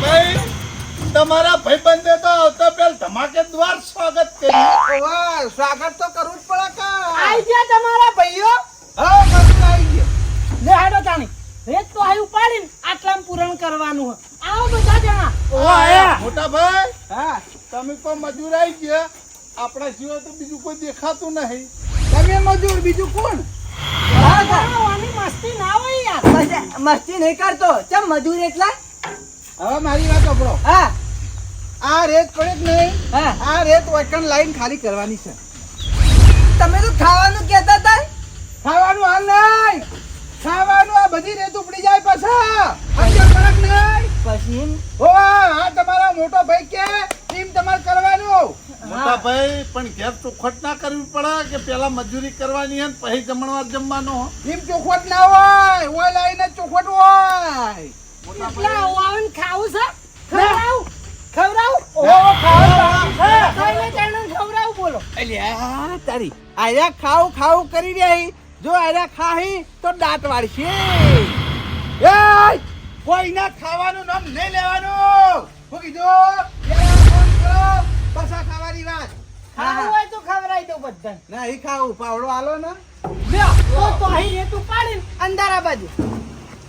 ભાઈ તમારા ભાઈબંધે તો આવતા પહેલ ધમાકેદાર સ્વાગત કર્યું વાહ સ્વાગત તો કરવું જ પડે કા. આઈ ગયા તમારા ભાઈઓ? હા બધું આવી ગયું. લે હાડો તાણી. રેત તો આયુ પાડીને આટલામાં પૂરણ કરવાનું હે. આવો બધા જણા. મોટા ભાઈ હા. તમે પણ મજૂર આવી ગયા? આપણા સિવાય તો બીજું કોઈ દેખાતું નહીં. તમે મજૂર બીજું કોણ? મસ્તી ના હોય યાર. મસ્તી નહીં કરતો. ચમ મજૂર એટલા હવે મારી વાત સાંભળો. હા. આ રેત પડે જ નહીં? હા. આ રેત વચન લાઈન ખાલી કરવાની છે. તમે તો ખાવાનું કહેતા હતા? ખાવાનું હાલ નહીં. ખાવાનું આ બધી રેત ઉપડી જાય પાછા. ફરક નહીં? પછી? ઓ આ તમારા મોટો ભાઈ કે એમ તમારે કરવાનું. મોટા ભાઈ પણ ઘેર ચોખવટ ના કરવી પડે કે પેલા મજૂરી કરવાની હે ને પછી જમણવાર જમવાનો એમ ચોખવટ ના હોય ઓય લઈને ચોખવટ હોય. આવું ખાવું છે? ખવડાવું? ખવડાવું? ખાવાનું છે. કઈને જણને ખવડાવું બોલો. અલ્યા તારી. આયા ખાવ ખાવ કરી રહી જો આયા ખાહી તો દાંત વાળશે. એય કોઈના ખાવાનું નામ નહીં લેવાનું. હું કીધું કરો પાછા ખાવાની વાત. ખાવું હોય તો ખવડાવી દો બધાને. નહીં ખાવું. પાવડો આલો ને. લ્યો તો તો અહીં રેતું પાડીને અંદર આ બાજુ.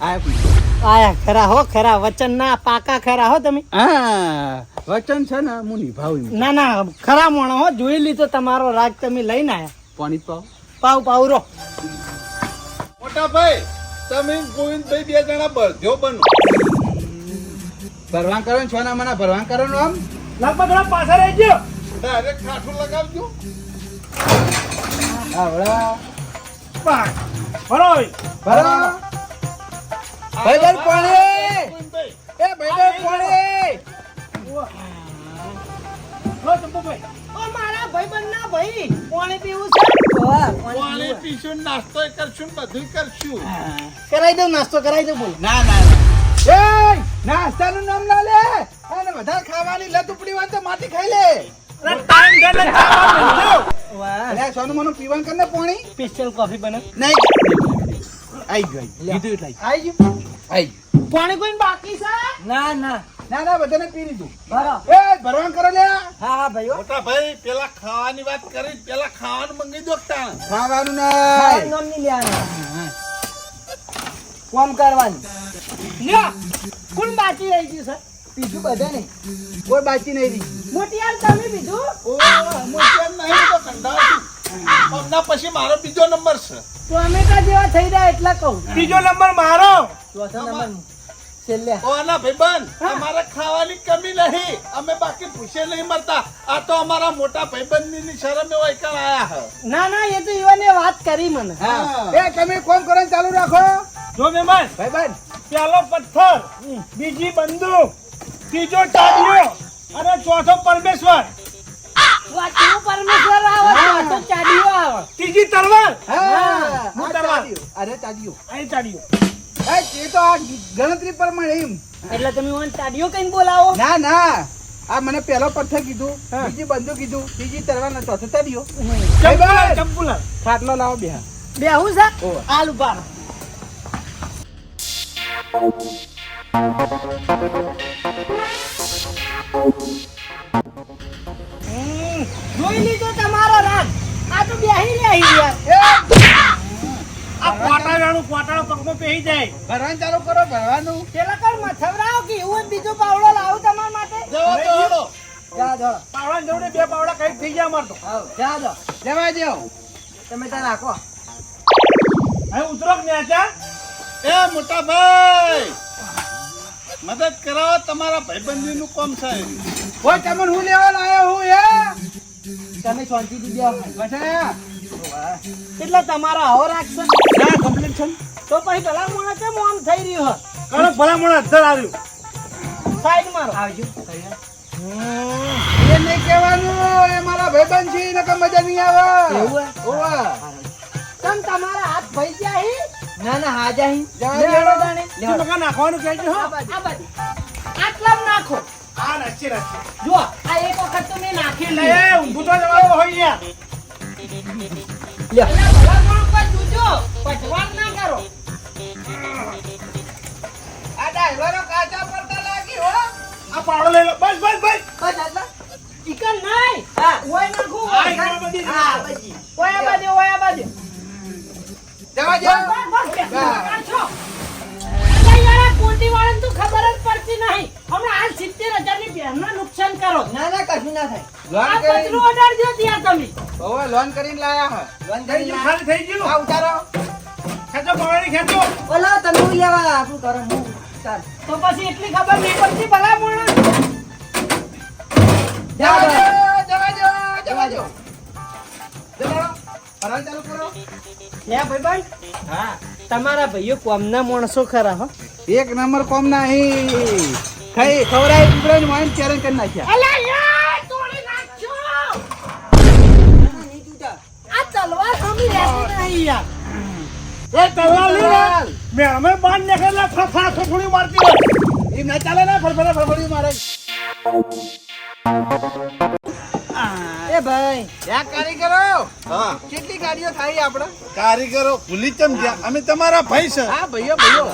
આયા આયા ખરા હો ખરા વચન ના પાકા ખરા હો તમે. હા વચન છે ને હું નિભાવું ના ના ખરા મોણો હો જોઈ લીધો તમારો રાગ તમે લઈને આયા. પાણી પાવ. પાવ પાવરો મોટા ભાઈ તમે ગોવિંદભાઈ બે જણા બધ્યો બનો. ભરવાન કરો છો ના મના ભરવાન કરો આમ? લગભગ થોડા રહેજો રહી ગયો. ડાયરેક્ટ ખાટું લગાવજો. આવડા બરો ભરો ભાઈબંધ પાણી. એ ભાઈબંધ પાણી. ઓ મારા ભાઈબંધ ના ભાઈ પાણી પીવું છે? પાણી પાણી પીશું નાસ્તો કરશું બધું કરશું. કરાઈ દઉં નાસ્તો કરાઈ દઉં બોલો. ના ના. એ નાસ્તાનું નામ ના લે. અને વધારે ખાવાની લત ઉપડી હોય તો માટી ખાઈ લે. વાહ. સોનું મનું પીવાનું કર પાણી. સ્પેશિયલ કોફી બને નહીં. આઈ ગયું કીધું એટલે આવી ગયું. આઈ પાણી કોઈ બાકી છે? ના ના. ના ના બધાને પી લીધું. બરો. એ ભરવાન કરો લે હા હા ભાઈઓ. મોટા ભાઈ પેલા ખાવાની વાત કરી પેલા ખાવાનું મંગી દો ખાવાનું ખાવાનું નહીં નામ નહીં લેવાનું. કોમ કરવાની? લ્યો કોણ બાકી રહી ગયું સર બીજું બધા નહીં. કોઈ બાકી નહીં રહી. મોટી યાર તમે બીજું? ઓ મોટિયાર નહીં તો કંડાળતું હમણાં પછી મારો બીજો નંબર છે. ટોમેટા જેવા થઈ રહ્યા એટલા કહું. બીજો નંબર મારો. ચોથો નંબર છેલ્લે. ઓ ભાઈબંધ અમારે ખાવાની કમી નહીં. અમે બાકી પૂછે નહીં મરતા આ તો અમારા મોટા ભાઈબંધની શરમે આયા ના ના એ તો ઈવને વાત કરી મને. એ તમે કોમ કરવાનું ચાલુ રાખો? જો મહેમાન ભાઈબંધ. પેલો પથ્થર બીજી બંદૂક ત્રીજો ચાબીઓ અને ચોથો પરમેશ્વર. પરમેશ્વર આવે ચાડીઓ આવે. ત્રીજી તરવાર હા. હું. અરે ચાલ્યું અહીં ચાડીઓ એ તો આ ગણતરી પ્રમાણે એમ. એટલે તમે મને ચાડીઓ કઈ બોલાવો. ના ના. આ મને પહેલો પથ્થર કીધું બીજી બંદૂક કીધું ત્રીજી તરવાર ને ચોથો તાડીઓ ખાટલો લાવો બે. બેહું છે? ઓવે. આલુ ઊભા જોઈ લીધો તમારો રાગ. આ તો બેહી રહી યાર આ કોટાળાનું કોટાળો પગમાં પેહી જાય. ભરવાનું ચાલુ કરો ભરવાનું. પેલા કર મથવરાવો કે એવું બીજો પાવડો લાવું તમારા માટે. જવા દો હેડો. જા. દો પાવડા જોડે બે પાવડા કઈ થઈ ગયા અમાર તો. જા દો જવા દો તમે ત્યાં રાખો. હવે ઉતરો નેચા એ મોટા ભાઈ મદદ કરાવો તમારા ભાઈબંધીનું કામ છે. કોઈ તમને હું લેવા લાયો હું હે? તમે શાંતિથી બેહો. બસ એટલે તમારા આવો રાખશે. ના કમ્પ્લીટ છે? તો પછી ભલા મોણા કેમ આમ થઈ રહ્યું હે? કારણ ભલામણ અધર આવ્યું સાઈડ મારો. આવજો. એ નહીં કહેવાનું એ મારા ભાઈબંધ છે નકર મજા નહીં આવે. એવું ઓવા. તમ તમારા હાથ ભાઈ ગયા હી? ના ના હાજા અહીં. જવા લે દો. હેડો તાણે. તું મકા નાખવાનું કહેજો હો? આ બાજુ, આટલા નાખો. આ રચી રાખી જો આ એક વખત તો મેં નાખી લે ઊંધું તો જવાનું હોય યાર. જોજો પટવાન ના કરો આ ડ્રાઈવરો કાચા પડતા લાગી હો આ પાડો લઈ લો બસ બસ બસ બસ આટલા? ચિકન નહીં હા. ઓય નાખું આ ઓય. એકલા બધી હા, પછી. ઓય આ બાજુ ઓય આ બાજુ જવા દો બસ, બસ, હા. આ કોટીવાળાને તો ખબર જ પડતી નહીં. હમણાં હાલ સિત્તેર હજારની ભેણના નુકસાન કરો. ના ના કશું ના થાય. લોન આ કરી ઓર્ડર દો ત્યાં તમે. ઓવે લોન કરીને લાયા હે. લોન થઈ ગયું? ના. ખાલી થઈ ગયું? આ ઉતારો. ખેંચો પવાડી ખેંચો. બોલો તમે હું લેવા આપણું કરો? હું ચાલ. તો પછી એટલી ખબર નહીં પડતી ભલા મોણા જવા દો. જવા દો જવા દો. જવા ચાલુ કરો. હે ભાઈબંધ? હા. તમારા ભાઈઓ કોમના માણસો ખરા હો. એક નંબર કોમ નહીં. ખાઈ ખવરાય ઉગડાઈને વાઈન ચેલેન્જ કરી નાખ્યા. અલા યાર તોડી નાખજો. નહીં તૂટા. આ તલવાર હમી રહેતી નહીં યાર એ તલવાર લઈ લે મેં અમે બાર નીકળેલા ફફા ફફડી મારતી હોય. એમ ના ચાલે ને ફફડા ફરફડી મારે. એ ભાઈ યા કારીગરો? હા. કેટલી ગાડીઓ થાય આપણે કારીગરો ભૂલી ચમ ગયા. અમે તમારા ભાઈ છે. હા ભાઈઓ ભાઈઓ.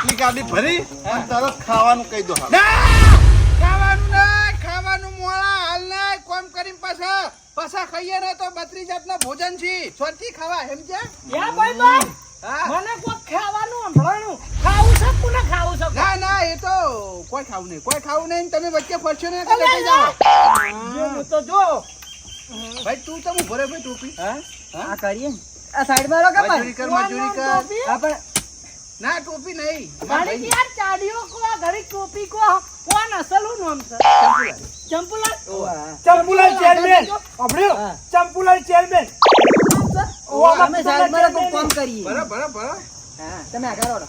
આપણે ગાડી ભરી અને તરત ખાવાનું કહી દો ખાવાનું નહીં ખાવાનું મોળા હાલ નહીં કોમ કરીને પાછા પાછા ખાઈએ ને તો બત્રી જાતના ભોજન છે. સ્વરથી ખાવા ભાઈબંધ હા? મને કોઈ ખાવાનું સંભળાણું. ખાવું છે કોને ખાવું છે? ના ના એ તો કોઈ ખાવું નહીં કોઈ ખાવું નહીં તમે વચ્ચે ફરશો ને તો લઈ જાઓ. હું તો જો. ભાઈ તું તો ભરે ભાઈ ટોપી. હા? આ કરીએ. આ સાઈડમાં રહો કે મજૂરી ભાઈ? કર મજૂરી કર. ટોપી? ના ટોપી નહીં. મારી યાર ચાડીઓ કો આ ઘડી ટોપી કો કોણ અસલું નામ છે? ચંપુલા ઓવા. ચંપુલાલ ચેરમેન. હા. ચંપુલાલ ચેરમેન. ઓ અમે સાહેબ રહો પણ કામ કરીએ. બરા બરા બરા હા તમે આગળ રહો.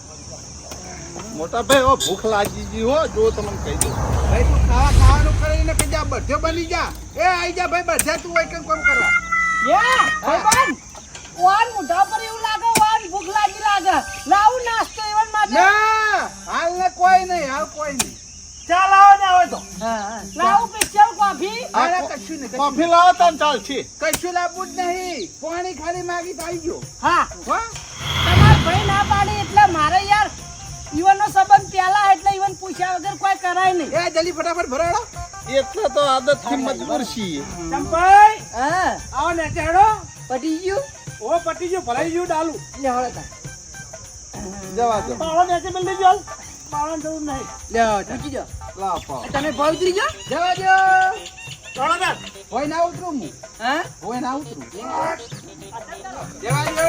મોટા ભાઈ ઓ ભૂખ લાગી ગઈ હો. જો તમને કહી દઉં. ભાઈ તું ખાવા ખાવાનું કરીને કે જા બધે બની જા. એ આઈ જા ભાઈ બધે તું હોય કેમ કોમ કરવા. યે ભાઈ બન કોણ મોઢા પર એવું લાગે? ભૂખ લાગી લાગે. લાવું નાસ્તો એવન માટે. ના હાલ ને કોઈ નહીં હાલ કોઈ નહીં. ચાલ આવો ને આવે તો. લાવું સ્પેશિયલ કોફી. અરે કશું નહીં કોફી લાવો તને ચાલશે છે. કશું લાવવું જ નહીં. પાણી ખાલી માગી તો આવી ગયો. હા. હા? તમાર ભાઈ ના પાડી એટલે મારે યાર ઈવનનો સંબંધ પહેલા એટલે ઈવન પૂછ્યા વગર કોઈ કરાય નહીં. એ જલ્દી ફટાફટ ભરાડો. એટલે તો આદતથી મજબૂર છીએ. ચંપાઈ હા. આવો ને ચેડો પટી ગયું. ઓ પટી ગયું ભરાઈ ગયું ડાલુ. લે હવે તાર. જવા દો. ને મિલ દેજો હાલ. પાડો જરૂર નહીં. લ્યો મૂકી દો. લાવો પાવ. તમે ભાવ ઉતરી જો જવા દો. પાડો ને હોય ના ઉતરું હું. હા? હોય ના ઉતરું. જવા દો.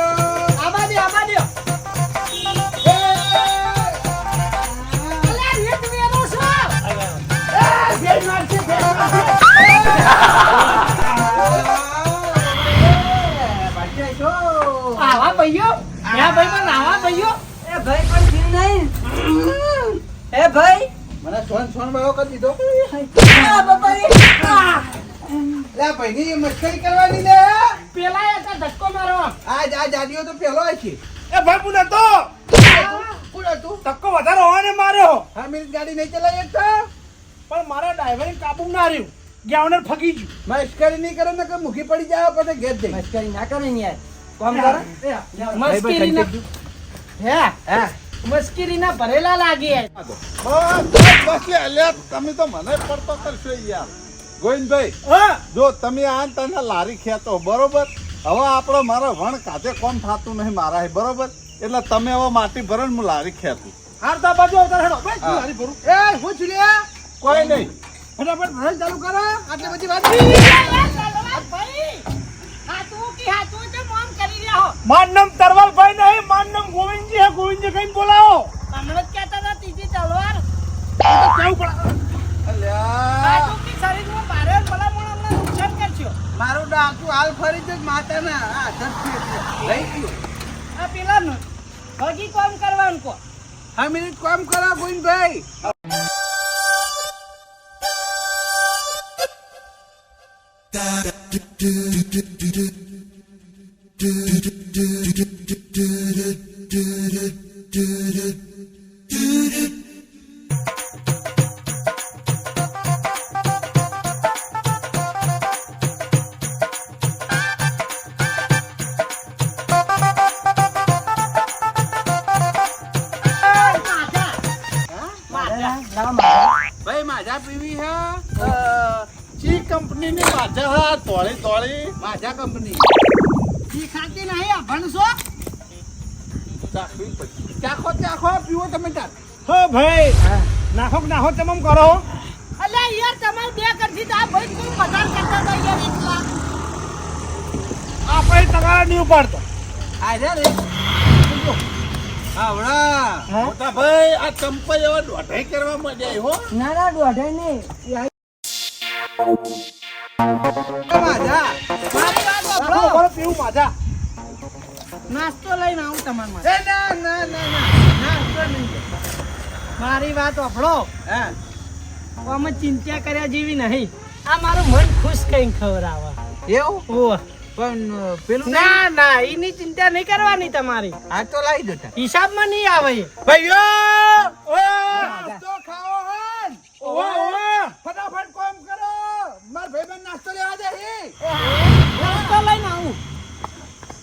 આબા દે આબા દે. અલ્યા ભાઈ પણ નાવા ભાઈઓ એ ભાઈ પણ જીવ નહીં. એ ભાઈ? મને સોન સોન ભાવ કરી દીધો. આ બાપા રે. લે ભાઈ ની મસ્કરી કરવાની લે પેલા હતા ધક્કો મારો આ આ જાડીઓ તો પેલો છે. એ ભાઈ પુના તો કોણ હતું? ધક્કો વધારે હોવાને માર્યો. હા મિલ ગાડી નહીં ચલાવી એક તો. પણ મારા ડ્રાઈવરે કાબુ ના રહ્યું. ગ્યાવને ફગી ગયું. મસ્કરી નહીં કરે ને કે મુખી પડી જાય પણ ઘેર દે મસ્કરી ના કરે ને યાર. કોમ કરો મસ્કરીના હે હા મસ્કરીના ભરેલા લાગી બસ બસ બસ લે અલ્યા તમે તો મને પડતો કરશો યાર ગોવિંદભાઈ જો તમે આ તને લારી ખેતો બરોબર હવે આપણો મારો વણ કાધે કોમ થતું નહીં મારા બરોબર એટલે તમે હવે માટી ભરો ને હું લારી ખેતું હારતા બાજુ આવતા હેડો લારી ભરું એ હું છું કોઈ નહીં ફટાફટ ચાલુ કરો આટલી બધી વાત ભાઈ હાથું કે હાથું તો મોમ કરી રહ્યા હો માર નામ તરવાલભાઈ નહીં માર નામ ગોવિંદજી હે ગોવિંદજી કઈ બોલાવો. હમણાં ભણશો ચાખો ચાખો પીવો તમે તાર. હો ભાઈ નાખો નાખો તમે કરો અલે યાર તમારે બે કરતી તો આ ભાઈ કોઈ મજાક કરતા હતા યાર એટલા. આપણે તમારા નહીં ઉપાડતો. આજા રે આવડા મોટા ભાઈ આ ચંપા એવા દોઢાઈ કરવા મજા હો. ના ના દોઢે નહીં. માજા મારી વાત સાંભળો. પીવું માજા. નાસ્તો લઈને આવું તમારા માટે. ના ના ના ના. નાસ્તો નહીં. મારી વાત સાંભળો હા? અમે ચિંતા કર્યા જેવી નહીં. આ મારું મન ખુશ કઈ ખબર આવે એવું? ઓહ. પણ પેલું ના ના એની ચિંતા નહીં કરવાની તમારી. આ તો લાવી દો હિસાબમાં નહીં આવે ભાઈઓ! ઓ તો ખાઓ હન. ઓ! ફટાફટ કામ કરો. માર ભાઈબંધ નાસ્તો લેવા દે હી નાસ્તો લઈને આવું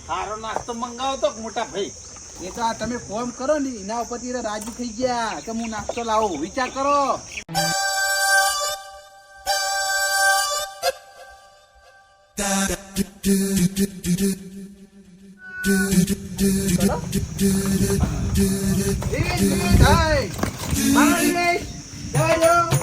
સારો નાસ્તો મંગાવો તો મોટા ભાઈ એ તો આ તમે ફોન કરો ને એના ઉપરથી રાજી થઈ ગયા કે હું નાસ્તો લાવું વિચાર કરો Hey, hey, જવા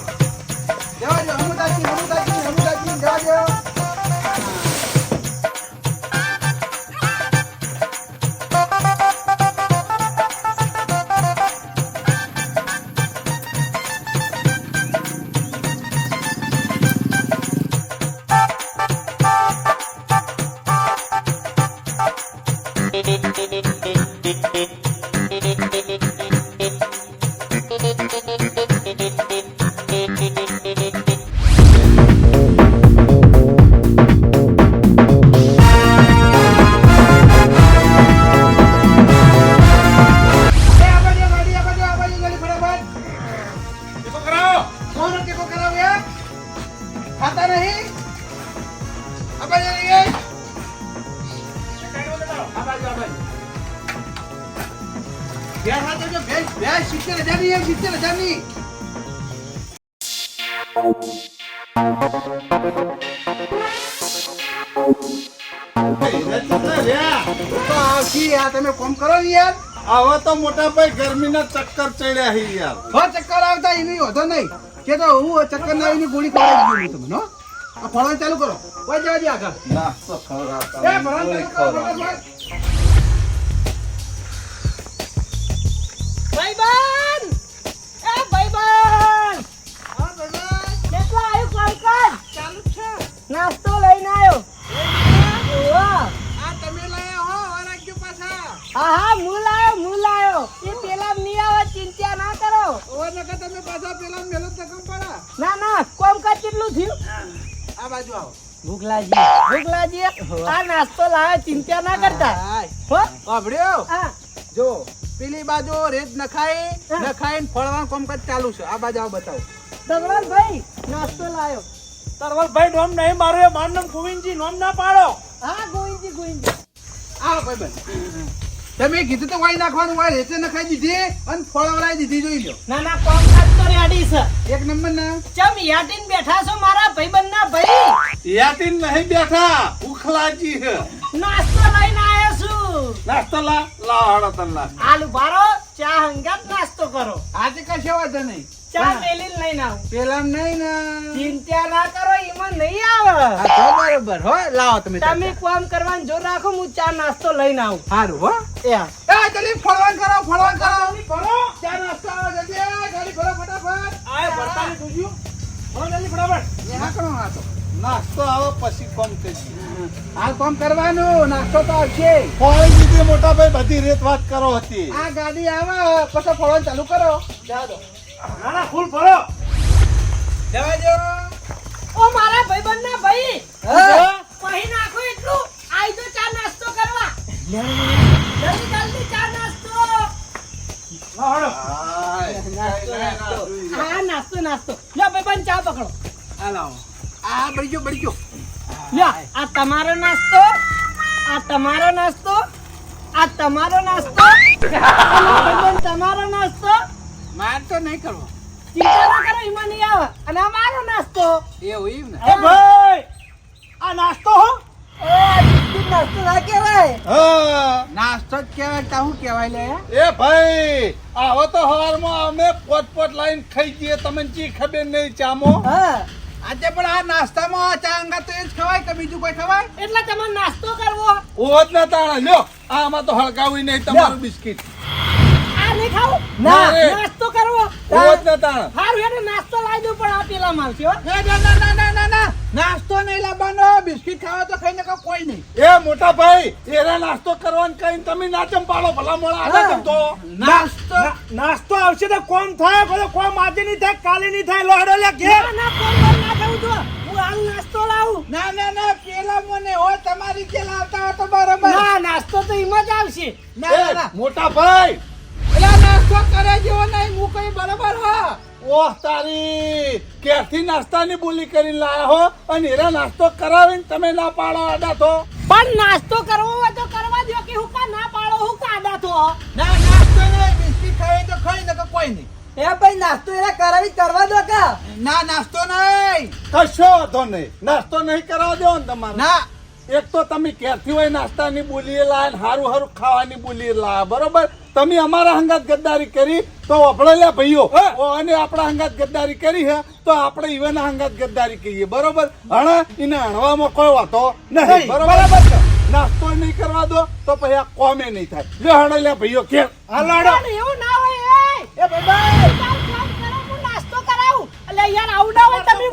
ચડ્યા હી યાર. હો ચક્કર આવતા એની વધો નહીં. કે તો હું ચક્કર ના આવીને ગોળી ખવડાવી દઉં તમને હો. આ ફળવાનું ચાલુ કરો. ઓય જવા દે આગળ ચાલુ કરો ખવડાવતા. ભૂખલાજી ભૂખલાજી આ નાસ્તો લાવે ચિંતા ના કરતા. હો? જો પેલી બાજુ રેત નખાઈ હા. નખાઈને ફળવાનું કામકાજ ચાલુ છે. આ બાજુ આવો બતાવો. ભાઈ નાસ્તો લાયો તરવલભાઈ નોમ નહીં મારું એ મારું નામ ગોવિંદજી નોમ ના પાડો. હા ગોવિંદજી ગોવિંદજી. આવો ભાઈબંધ તમે કીધું તો વાઈ નાખવાનું વાય રેતે નખાઈ દીધી અને ફળવડાઈ દીધી જોઈ લો ના ના કોમકાજ તો રેડી છે. એક નંબર ના ચમ યાટીન બેઠા છો મારા ભાઈબંધ ના ભાઈ? યાતીન નહીં બેઠા ઉખલાજી છે નાસ્તો લઈને આવ્યો છું. નાસ્તો લા લાવો હાડો તને લા આલુ બારો ચા હંગાત નાસ્તો કરો. આજે કશો વાંધો નહીં? ચા મેલી લઈને આવું. પેલા નહીં ને. ચિંતા ના કરો એમાં નહીં આવે. હા તો બરોબર. હો લાવો તમે તમે કામ કરવાનું જોર રાખો હું ચા નાસ્તો લઈને આવું. સારું હો. એ હા. એ જલ્દી ફળવાન કરો ફળવાન કરો. ફળો. ચા નાસ્તો આવો જલ્દી. ગાડી ભરો ફટાફટ. આ ભરતાની દૂધ્યું બોલો જલ્દી ફટાફટ. એ હાંકણો હાથો. નાસ્તો આવો પછી કોમ કરીએ. આ કોમ કરવાનું નાસ્તો તો આવશે. ફોન લીધી મોટા ભાઈ બધી રેત વાત કરો હતી. આ ગાડી આવે પછી ફરવાનું ચાલુ કરો. જવા દો. ના ના ફૂલ ફરો જવા દો. ઓ મારા ભાઈબંધના ભાઈ. હા. કહી નાખો એટલું. આઈ તો ચા નાસ્તો કરવા. જલ્દી જલ્દી ચા નાસ્તો. હા નાસ્તો નાસ્તો. ભાઈ ભાઈબંધ ચા પકડો. આ લાવો આ બળી ગયો બળી ગયો. લ્યો આ તમારો નાસ્તો આ તમારો નાસ્તો આ તમારો નાસ્તો તમારો નાસ્તો. માર તો નહીં કરવો. ચિંતા કરો એમાં નહીં આવે. અને આ મારો નાસ્તો. એવું એમ ને? એ ભાઈ આ નાસ્તો હો. નાસ્તો ના કેવાય હા. નાસ્તો જ કહેવાય તો શું કહેવાય લે? એ ભાઈ આવો તો હવારમાં અમે પોત પોત લાઈન ખાઈ જઈએ તમને જી ખબર નહીં ચામો? હા. આજે પણ આ નાસ્તામાં આ ચા અંગા તો એ જ ખવાય કે બીજું કોઈ ખવાય? એટલે તમારે નાસ્તો કરવો. ઓજ ના તાળા લ્યો આમાં તો હળગાવી નહીં તમારું બિસ્કિટ. આ નહીં ખાવું? ના. નાસ્તો કરવો. ઓજ ના તાળા હારું હેડો નાસ્તો લાવી દઉં પણ આ પેલા હો. ના ના ના ના ના ના. નાસ્તો નહીં લાવવાનો બિસ્કિટ ખાવા તો ખાઈને કહો કોઈ નહીં. એ મોટા ભાઈ એરે નાસ્તો કરવાનો કઈ તમે ના ચંપાડો ભલા મોળા આગળ કરતો નાસ્તો નાસ્તો આવશે તો કોમ થાય પછી કોમ આજે નહીં થાય કાલે નહીં થાય લોડો લે કે ના કોણ ના થવું તો હું હાલ નાસ્તો લાવું. ના ના ના પેલા મને હો તમારી કે લાવતા હોય તો બરોબર. ના નાસ્તો તો એમાં જ આવશે. ના ના મોટા ભાઈ. એલા નાસ્તો કરે જેવો નહીં હું કઈ બરોબર હા. ઓહ તારી ક્યાંથી નાસ્તાની બોલી કરીને લાયા હો અને હીરા નાસ્તો કરાવીને તમે ના પાડો આડા તો. પણ નાસ્તો કરવો હોય તો કરવા દો કે હું કા ના પાડો? હું કાઢા તો? ના નાસ્તો નહીં બિસ્કિટ ખાઈ તો ખાઈ ને કોઈ નહીં. એ ભાઈ નાસ્તો એને કરાવી કરવા દો કા? ના નાસ્તો નહીં. કશો વાંધો નહીં. નાસ્તો નહીં કરાવ દેવો ને તમારે. ના એક તો તમે ક્યાંથી હોય નાસ્તાની બોલીએ લાયા ને હારું હારું ખાવાની બોલીએ લાયા બરોબર? તમે અમારા હંગાત ગદ્દારી કરી તો વફળો લ્યા ભાઈઓ અને આપણા હંગાત ગદ્દારી કરી હે તો આપણે ઈવન હંગાત ગદ્દારી કહીએ બરોબર? હણા એને હણવામાં કોઈ વાતો નહીં બરોબર? બરોબર નાસ્તો નહીં કરવા દો તો પછી આ કોમે નહીં થાય. લ્યા ભાઈઓ કે પણ એવું ના હોય એ. એ ભાઈ નાસ્તો કરાવું. એટલે યાર આવું ના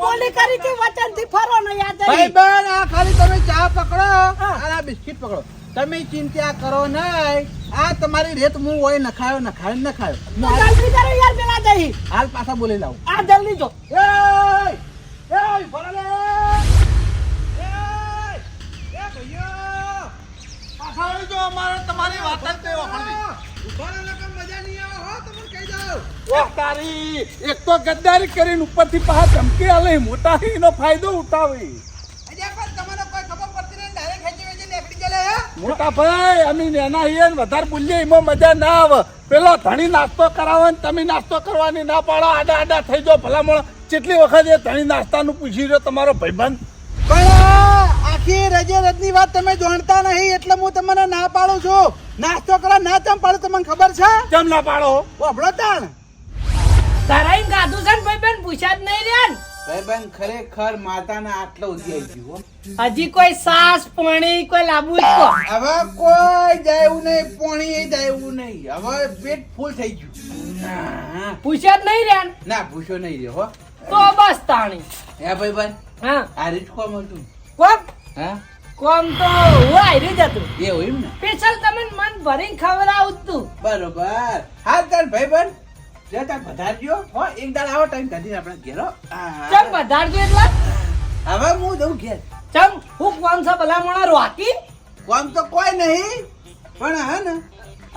બોલી કરી કે વચનથી ફરો ન યાદ ભાઈ બેન આ ખાલી તમે ચા પકડો અને આ બિસ્કિટ પકડો તમે ચિંતા કરો નહીં આ તમારી રેત હું હોય નખાયો નખાયો ને નખાયો જલ્દી કરો યાર પેલા જઈ હાલ પાછા બોલી લાવું આ જલ્દી જો એ! એ! પાછા જો અમારે તમારી વાત જ તે વફળવી. ઊભા રહો મજા નહીં આવે. ઓહ તારી એક તો ગદ્દારી કરીને ઉપરથી પાછા ધમકી આલે મોટા એનો ફાયદો ઉઠાવી? મોટા ભાઈ અમે નેના છીએ વધારે બોલીએ એમાં મજા ના આવે. પેલો ધણી નાસ્તો કરાવે ને તમે નાસ્તો કરવાની ના પાડો આડા આડા થઈ જાઓ. ભલામણ કેટલી વખત એ ધણી નાસ્તાનું પૂછી રહ્યો તમારો ભાઈબંધ? પણ આખી રજે રજની વાત તમે જાણતા નહીં એટલે હું તમને ના પાડું છું. નાસ્તો કરવા ના ચમ પાડો તમને ખબર છે? કેમ ના પાડો? વાપરો તાણ. તારા કરાઈને ગાધું છે ને ભાઈ બેન પૂછ્યા જ નહીં રહ્યા ને. બેન ખરેખર માતાના આટલો ઉધી ગયો હો. હજી કોઈ સાસ પાણી કોઈ લાબુ જ હવે કોઈ જાય નહીં પોણી જાયું નહીં. હવે પેટ ફૂલ થઈ ગયું. ના પૂછ્યા જ નહીં રહ્યા ના પૂછ્યો નહીં રહ્યો હો. તો બસ તાણી. હે ભાઈબંધ? હા. આ રીત કોમ હતું? કોમ? હા? કોમ તો હું આયરી જતું એવું એમ ને? સ્પેશિયલ તમે મન ભરીને ખવડાવું તું. બરોબર. હા તાર ભાઈબંધ જે તાર વધારજો હો એક દાડ આવો ટાઈમ કાઢીને આપણે ઘેરો ચમ વધારજો એટલે? હવે હું દઉં ઘેર. ચમ હું કોમ છે ભલામણા રોકી? કોમ તો કોઈ નહીં પણ હે ને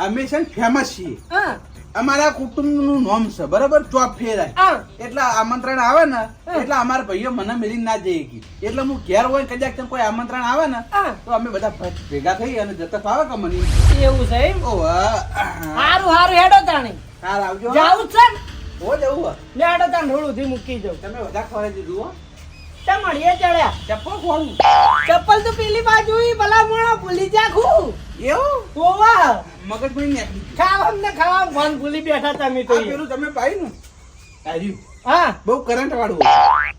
અમે છે ફેમસ છીએ. હા. અમારા કુટુંબનું નામ છે બરાબર? ચોપ ફેરાય. એટલે આમંત્રણ આવે ને એટલે અમારા ભાઈઓ મને મિલી ના જઈએ કી. એટલે હું ઘેર હોય કદાચ કદાચ કોઈ આમંત્રણ આવે ને તો અમે બધા ભેગા થઈ અને જતા ફાવે કે મને? એવું છે એમ? ઓહ. હારું હારું હેડો તાણી. હાલ આવજો જાવું છે ને? હો જવું. લે હેડો તાણ રોડુથી મૂકી જાઉં તમે બધા ખવડાવી દીધું હો. તે મળીએ ચડ્યા. ચપ્પલ કોણ ચપ્પલ તો પેલી બાજુ ભલા મોણો ભૂલી જા ખું. એવું? ઓવા મગજમાં ને ખાવા ને ખાવા. મન ભૂલી બેઠા તમે તો પેલું તમે પાયું ને? આ હા. બહુ કરંટ વાળું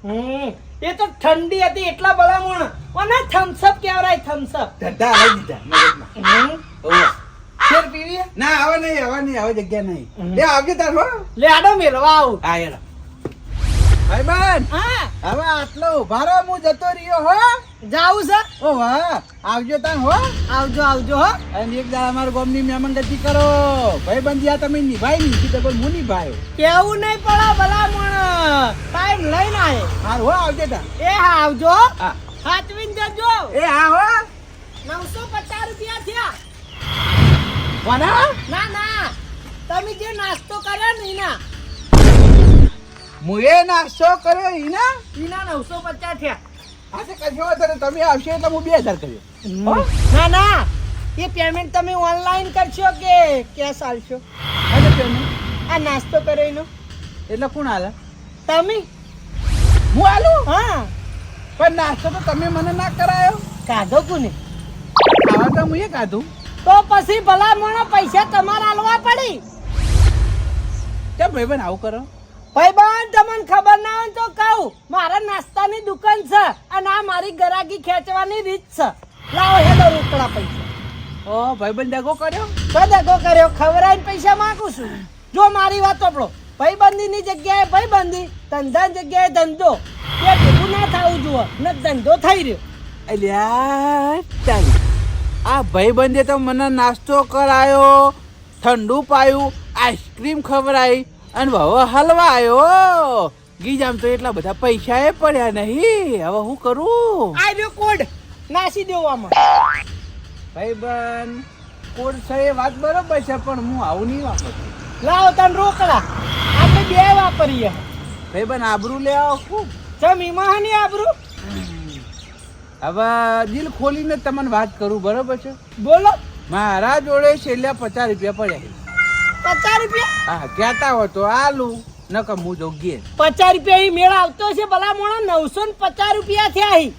હમ. એ તો ઠંડી હતી એટલા ભલા મોણ. અને થમ્સ અપ કેવરાય થમ્સઅપ અપ આવી દીધા મગજમાં. હમ. ફેર પીવીએ? ના હવે નહીં હવે નહીં હવે જગ્યા નહીં. લે આવજો તાર હો. લે આડો મેલવા આવું. હા યાર ભાઈબંધ હા. હવે આટલો ઉભારો હું જતો રહ્યો હો. જાઉં છે. ઓ વાહ આવજો તાન હો. આવજો આવજો હો. અને એક દાડા અમારા ગામની મહેમાન ગતિ કરો. ભાઈબંધ આ તમે નિભાઈ નહીં તો પણ હું નિભાયો? કેવું નહીં પડે ભલા મણ ટાઈમ લઈને આવે હાર હો આવજો તા એ હા આવજો હા. હાચવીને જજો. એ હા હો. નવસો પચાસ રૂપિયા થયા. ના ના. તમે જે નાસ્તો કર્યો ને એના મુએ નાસ્તો કર્યો ઈના? એના નવસો પચાસ થયા. આજે કશો વાંધો નહીં. તમે આવશો એટલે હું બે હજાર કર્યો ના ના એ પેમેન્ટ તમે ઓનલાઈન કરશો કે કેશ આલશો અને પેલું? આ નાસ્તો કર્યો એનો. એટલે કોણ હાલે તમે. હું આલું? હા. પણ નાસ્તો તો તમે મને ના કરાયો? કાઢો કોને? ખાવા તો હું કાધું. તો પછી ભલા મોણો પૈસા તમારે આલવા પડી. કેમ ભાઈબંધ આવું કરો? ભાઈ બંધ તમને ખબર ના હોય તો કહું. મારા નાસ્તાની દુકાન છે અને આ મારી ગરાગી ખેંચવાની રીત છે. લાવો હેલો રોકડા પૈસા. ઓ ભાઈબંધ દગો કર્યો? તો દગો કર્યો. ખવરાઈને પૈસા માંગુ છું. જો મારી વાત સાંભળો. ભાઈબંધીની જગ્યાએ ભાઈબંધી ધંધાની જગ્યાએ ધંધો. તે ભેગું ના થવું જુઓ. ને ધંધો થઈ રહ્યો. અલ્યા ચાલી આ ભાઈબંધે તો મને નાસ્તો કરાયો ઠંડુ પાયું આઈસ્ક્રીમ ખવડાવી અને હવે હલવા આવ્યો ગીજામ તો એટલા બધા પૈસા એ પડ્યા નહીં. હવે હું કરું? આ રહ્યો કોડ. નાસી દેવામાં ભાઈબન કોડ છે એ વાત બરોબર છે પણ હું આવું નહીં વાપરતો લાવો તને રોકડા. આપણે બે વાપરીએ. ભાઈબન આબરૂ લે આવો ખૂબ. ચમ એમાં હની આબરું? હવે દિલ ખોલીને તમને વાત કરું બરોબર છે? બોલો. મારા જોડે છેલ્લા પચાસ રૂપિયા પડ્યા પચાસ રૂપિયા? હા કહેતા હોય તો આલુ નકર હું જોગીએ પચાસ રૂપિયા અહીં મેળ આવતો છે ભલા મોણા નવસો ને પચાસ રૂપિયા થયા અહીં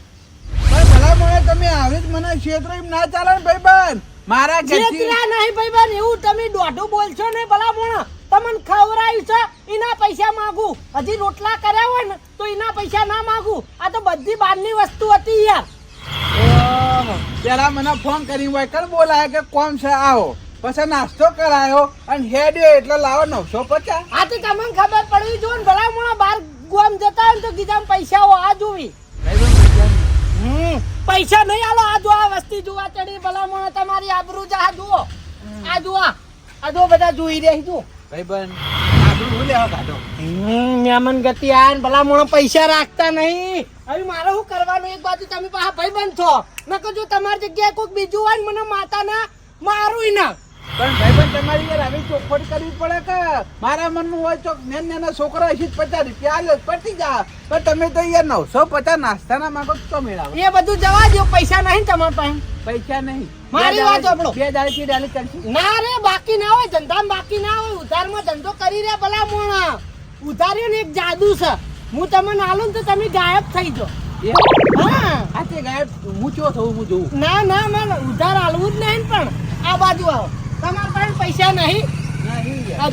ભલા મને તમે આવી જ મને ક્ષેત્ર એમ ના ચાલે ને ભાઈબંધ. મારા ક્ષેત્રા નહીં ભાઈ બન એવું તમે દોઢું બોલશો ને ભલા મોણા તમને ખવરાયું છે એના પૈસા માંગુ. હજી રોટલા કર્યા હોય ને તો એના પૈસા ના માંગુ. આ તો બધી બહારની વસ્તુ હતી યાર. પેલા મને ફોન કરી હોય કર બોલાય કે કોમ છે આવો. પછી નાસ્તો કરાયો અને હેડ્યો એટલે લાવો નવસો પચાસ. આથી તમને ખબર પડવી જો ને ભલા મોણા બાર ગોમ જતા હોય ને તો કીધા પૈસા આ જોવી. હમ પૈસા નહીં આલો આ જો આ વસ્તી જોવા ચડી ભલા મોણા તમારી આબરૂ જા જુઓ. આ જુઓ આ જો બધા જોઈ રહી જુઓ. ભાઈબંધ હું લેવા કાઢો મેમન ગતિ ભલા મોણો પૈસા રાખતા નહીં. હવે મારે શું કરવાનું? એક બાજુ તમે પાછા ભાઈ બંધ છો. નકર જો તમારી જગ્યાએ કોઈક બીજું હોય ને મને માતાના મારું ના. પણ ભાઈબંધ તમારી યાર આવી ચોખવટ કરવી પડે કે? મારા મનનું હોય ચોક નેન નેના છોકરા હશે પચાસ રૂપિયા. આલે પટી જા. પણ તમે તો યાર નવસો પચાસ નાસ્તાના માંગો તો મેળાવો. એ બધું જવા દો પૈસા નહીં તમારા પાસે. પૈસા નહીં. મારી વાત સાંભળો. બે દાડે થી ડાલી કરશું. ના રે બાકી ના હોય ધંધામાં બાકી ના હોય. ઉધારમાં ધંધો કરી રહ્યા ભલા મોણા. ઉધાર્યો ને એક જાદુ છે. હું તમને આલું ને તો તમે ગાયબ થઈ જાઓ. હા. આ તે ગાયબ. હું ચો થવું હું જોઉં? ના ના મને ઉધાર આલવું જ નહીં પણ. આ બાજુ આવો. તમારા પાસે પૈસા નહીં?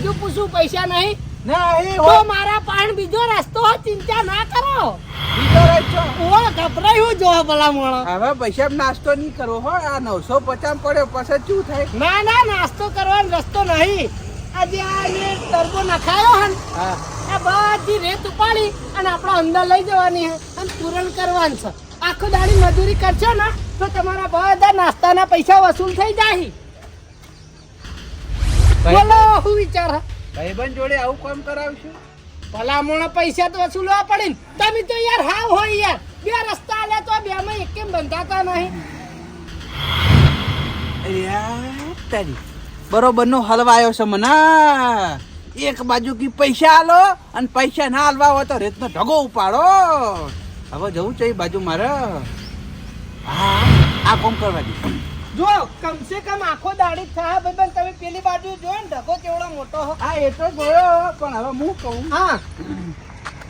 હજુ પૂછું પૈસા નહીં? નહીં તો મારા પાણ બીજો રસ્તો હોય ચિંતા ના કરો. બીજો રસ્તો. ઓ ગભરાયું જો ભલા મોણો હવે પૈસા નાસ્તો નહીં કરો હો આ નવસો પચાસ પડ્યો પછી શું થાય? ના ના નાસ્તો કરવાનો રસ્તો નહીં. આજે આ જે ટર્બો નખાયો હન આ બધી રેત ઉપાડી અને આપણે અંદર લઈ જવાની અને પૂરણ કરવાનું છે. આખો દાડી મજૂરી કરશો ને તો તમારા બધા નાસ્તાના પૈસા વસૂલ થઈ જાય. બોલો હું વિચાર? ભાઈબંધ જોડે આવું કામ કરાવશું? ભલામણ પૈસા તો વસૂલવા પડે ને? તમે તો યાર હાવ હોય યાર. બે રસ્તા આલે તો બે માં એક કેમ બંધાતા નહીં? અરે તારી બરોબર નો હલવાયો છે મને. એક બાજુ કી પૈસા આલો અને પૈસા ના હાલવા હોય તો રેતનો ઢગો ઉપાડો. હવે જવું છે એ બાજુ મારે. હા આ કોમ કરવા દે. જો કમસે કમ આખો દાડી થાય. ભાઈ તમે પેલી બાજુ જોયો ને ઢગો કેવડો મોટો હો. હા એ તો જોયો પણ હવે હું કહું? હા.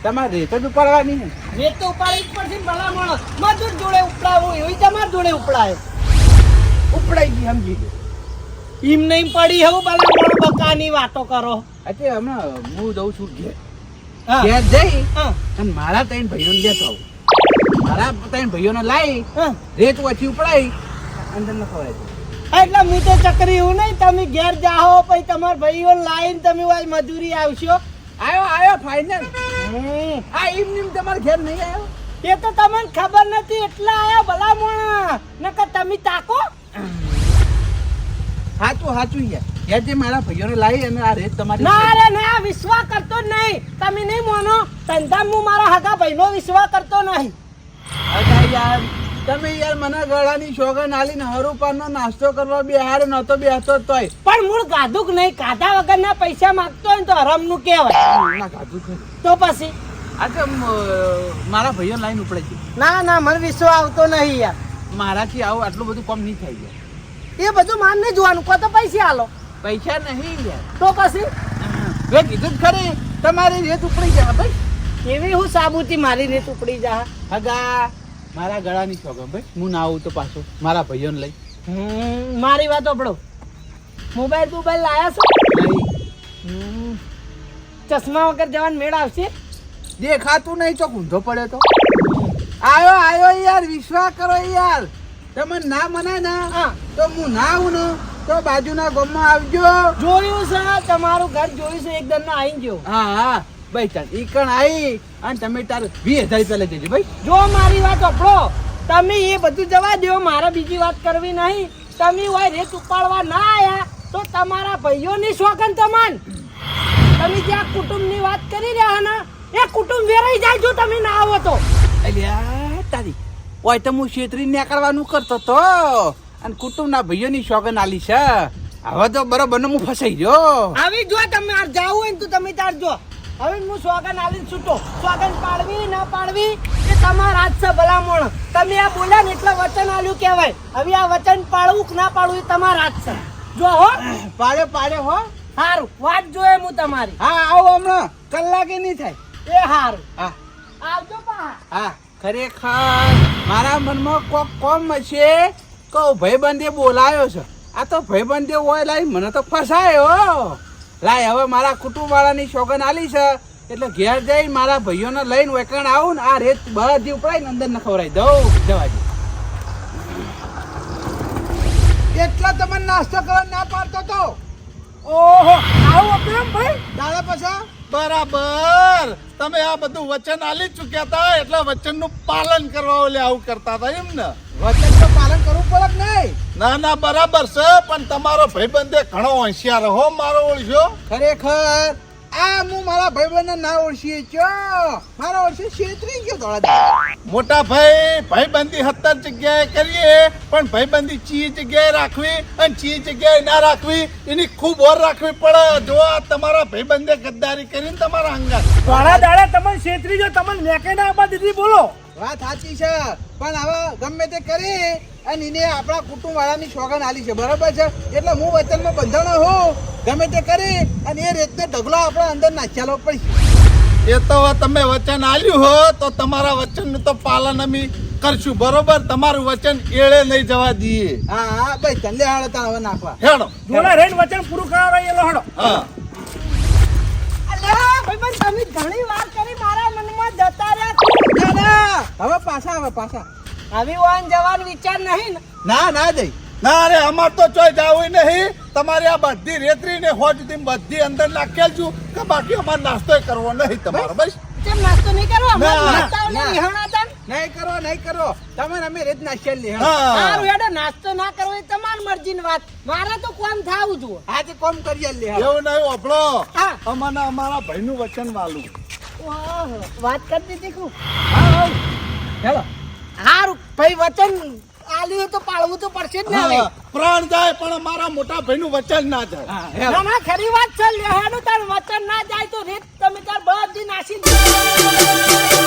તમારે રેત જ ઉપાડવાની ને? રેત તો ઉપાડી જ પડશે ભલા માણસ. મજૂર જોડે ઉપડાવું એવી તમારા જોડે ઉપડાય. ઉપડાઈ ગઈ સમજી ગયો. એમ નહીં પડી હવે ભલામણો બકાની વાતો કરો. એટલે હમણાં હું જઉં છું ઘેર. હા. ઘેર જઈ હા. અને મારા ત્રણ ભાઈઓને લેતો આવું. મારા ત્રણ ભાઈઓને લાવી હા. રેત ઓછી ઉપડાઈ અંદર ન એટલે હું તો ચકરી એવું નહીં તમે ઘેર જાઓ પછી તમારા ભાઈઓ લાઈન તમે હોય મજૂરી આવશો. આયો આવ્યો ફાઇનલ. આ એમ નીમ તમારે ઘેર નહીં આવ્યો એ તો તમને ખબર નથી એટલે આવ્યા ભલા મોણા નકર તમે તાકો? હાચું હાચું યાર. યાર જે મારા ભાઈઓને લાવી અને આ રેત તમારી ના રે ના વિશ્વાસ કરતો નહીં. તમે નહીં મોનો ધંધામાં હું મારા હગા ભાઈનો વિશ્વાસ કરતો નહીં. અચ્છા યાર તમે યાર મને ગળાની શોગન આલીને હરુપાનો નાસ્તો કરવા બેહાર નતો બેહતો તોય. પણ મૂળ ગાધુક નહીં કાધા વગરના પૈસા માંગતો હોય ને તો હરામનું કહેવાય. ના તો પછી? આ તો મારા ભાઈઓ લાઈન ઉપડે છે? ના ના મને વિશ્વ આવતો નહીં યાર. મારાથી આવું આટલું બધું કોમ નહીં થાય યાર. એ બધું માન નહીં જોવાનું કો તો પૈસા આલો. પૈસા નહીં યાર. તો પછી? મેં કીધું જ ખરી તમારી રેત ઉપડી જાય ભાઈ. એવી હું સાબુતી મારી રીત ઉપડી જા હગા મારા ગળાની શોગન ભાઈ હું ના આવું તો પાછો મારા ભાઈઓને લઈ. મારી વાત આપણો મોબાઈલ મોબાઈલ લાયા છો? નહીં. ચશ્મા વગર જવાનું મેળ આવશે? દેખાતું નહીં ચોક ઊંધો પડે તો. આયો આયો યાર વિશ્વાસ કરો યાર. તમે ના મનાય ને. તો હું ના આવું ને તો બાજુના ગામમાં આવજો. જોયું છે તમારું ઘર જોયું છે એકદમ ના આવીને જો હા હા. ભાઈ ચાલ ઈ કણ આવી અને તમે તાર વીસ હજાર રૂપિયા લઈ જજો, ભાઈ. જો મારી વાત અપડો તમે એ બધું જવા દો મારે બીજી વાત કરવી નહીં. તમે હોય રેત ઉપાડવા ના આયા, તો તમારા ભાઈઓની શોખન તમાન. તમે જ્યાં કુટુંબની વાત કરી રહ્યા ને, એ કુટુંબ વેરાઈ જાય જો તમે ના આવો તો. તારી હોય તો હું છેતરી નીકળવાનું કરતો તો. અને કુટુંબના ભાઈઓની શોખન આલી છે. હવે તો બરોબર હું ફસાઈ ગયો. આવી જો તમે આ જાવું હોય ને તો તમે તાર જો. હવે હું સ્વાગન આલીને છૂટો. સ્વાગન પાડવી ના પાડવી એ તમારા હાથ છે ભલામણ. તમે આ બોલ્યા ને એટલે વચન આલ્યું કહેવાય. હવે આ વચન પાળવું કે ના પાડવું એ તમારા હાથ છે. જો હો. પાડે પાડે હો. સારું વાત જોયે હું તમારી. હા આવો હમણાં. કલાકે નહીં થાય. એ હારું. હા. આવજો પા હા ખરેખર મારા મનમાં કોક કોમ છે કહું ભાઈબંધે બોલાયો છે. આ તો ભાઈબંધે હોય લાઈ મને તો ફસાયો. લાય હવે મારા કુટુંબ વાળાની શોગન આલી છે. એટલે ઘેર જઈ મારા ભાઈઓને લઈને વેકણ આવું ને આ રેત બધી ઉપડાઈને અંદર ન ખવડાવી દઉં જવા દે. એટલા તમને નાસ્તો કરવા ના પાડતો તો? ઓહો આવું પ્રેમ ભાઈ? દાડા પાછા? બરાબર. તમે આ બધું વચન આલી ચૂક્યા હતા એટલે વચનનું પાલન કરવા ઓલે આવું કરતા હતા એમ ને? વચન તો પાલન કરવું પડે કે નહીં ના ના બરાબર છે પણ તમારો ભાઈબંધે ઘણો હોશિયાર હો મારો ઓળખ્યો ખરેખર? આ હું મારા ભાઈબંધને ના ઓળખીએ છો મારો ઓળખી છેતરી ગયો થોડા મોટા ભાઈ ભાઈબંધી સત્તર જગ્યાએ કરીએ પણ ભાઈબંધી ચી જગ્યાએ રાખવી અને ચી જગ્યાએ ના રાખવી એની ખૂબ ઓર રાખવી પડે. જો આ તમારા ભાઈબંધે ગદ્દારી કરીને તમારા અંગાત. થોડા દાડા તમને છેતરી જો તમને મેકે ના આપવા દીધી બોલો. વાત સાચી છે પણ હવે ગમે તે કરી અને એને આપણા કુટુંબ વાળાની સોગન આલી છે. બરાબર છે? એટલે હું વચનમાં બંધાણો હું ગમે તે કરી અને એ રીતને ઢગલો આપણા અંદર નાખ્યાલો પડી. એ તો તમે વચન આલ્યું હો તો તમારા વચનનું તો પાલન અમે કરશું. બરોબર? તમારું વચન એળે નહીં જવા દઈએ. હા હા ભાઈ તને હાડે તા હવે નાખવા. હેડો. જોડે રહીને વચન પૂરું કરાવો એ લોહડો હા. તમે ઘણી વાર કરી મારા મનમાં જતા રહ્યા હવે પાછા હવે પાછા. વાન જવાનો વિચાર નહીં ના? ના જઈ ના અરે અમાર તો ચોય જાવું નહીં. તમારી આ બધી રેતરી ને હોજથી બધી અંદર નાખેલ છું કે બાકી અમાર નાસ્તો કરવો નહીં તમારો બસ. કેમ નાસ્તો નહીં કરો ના, ના. નહીં કરો નહીં કરો. તમે અમે રેત નાખેલ લે હા. સારું હેડો નાસ્તો ના કરવો એ તમારી મરજીની વાત. મારે તો કોમ થાવું જુઓ. આજે કોમ કરી લે એવું નહીં ઓપડો અમને અમારા ભાઈનું વચન વાલું. વાત કરતી હતી હા. હેલો. હારું ભાઈ વચન આલ્યું તો પાળવું તો પડશે જ ને હવે. પ્રાણ જાય પણ અમારા મોટા ભાઈ નું વચન ના જાય. ના ના ખરી વાત છે લેહાનું તાર વચન ના જાય તો રીત તમે તાર બધી નાસી